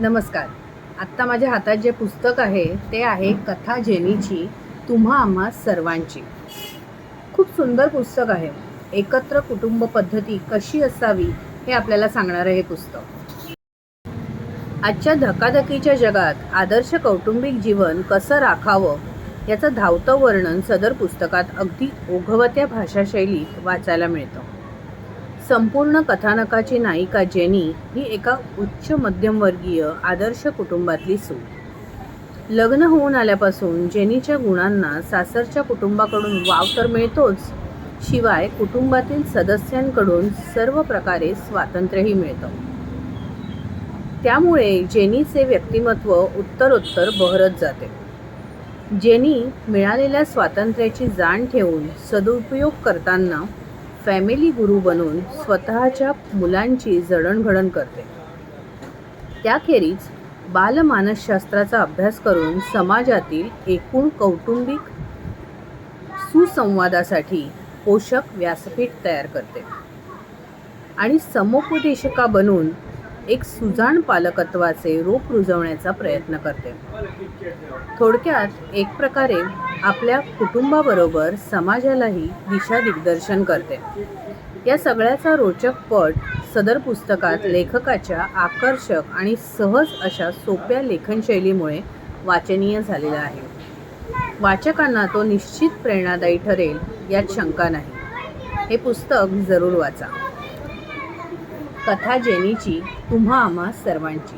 नमस्कार. आत्ता माझ्या हातात जे पुस्तक आहे ते आहे कथा जेनीची तुम्हा आम्हा सर्वांची. खूप सुंदर पुस्तक आहे. एकत्र कुटुंब पद्धती कशी असावी हे आपल्याला सांगणारं हे पुस्तक. आजच्या धकाधकीच्या जगात आदर्श कौटुंबिक जीवन कसं राखावं याचं धावतं वर्णन सदर पुस्तकात अगदी ओघवत्या भाषाशैलीत वाचायला मिळतं. संपूर्ण कथानकाची नायिका जेनी ही एका उच्च मध्यमवर्गीय आदर्श कुटुंबातली सून. लग्न होऊन आल्यापासून जेनीच्या गुणांना सासरच्या कुटुंबाकडून वाव तर मिळतोच शिवाय कुटुंबातील सदस्यांकडून सर्व प्रकारे स्वातंत्र्यही मिळतं. त्यामुळे जेनीचे व्यक्तिमत्व उत्तरोत्तर बहरत जाते. जेनी मिळालेल्या स्वातंत्र्याची जाण ठेवून सदुपयोग करताना फॅमिली गुरु बनून स्वतःच्या मुलांची जडणघडण करते. त्याखेरीज बालमानसशास्त्राचा अभ्यास करून समाजातील एकूण कौटुंबिक सुसंवादासाठी पोषक व्यासपीठ तयार करते. आणि समुपदेशका बनून एक सुजाण पालकत्वाचे रूप रुजवण्याचा प्रयत्न करते. थोडक्यात एक प्रकारे आपल्या कुटुंबाबरोबर समाजालाही दिशा दिग्दर्शन करते. या सगळ्याचा रोचक पट सदर पुस्तकात लेखकाच्या आकर्षक आणि सहज अशा सोप्या लेखनशैलीमुळे वाचनीय झालेला आहे. वाचकांना तो निश्चित प्रेरणादायी ठरेल यात शंका नाही. हे पुस्तक जरूर वाचा. कथा जेनीची तुम्हा आम्हा सर्वांची.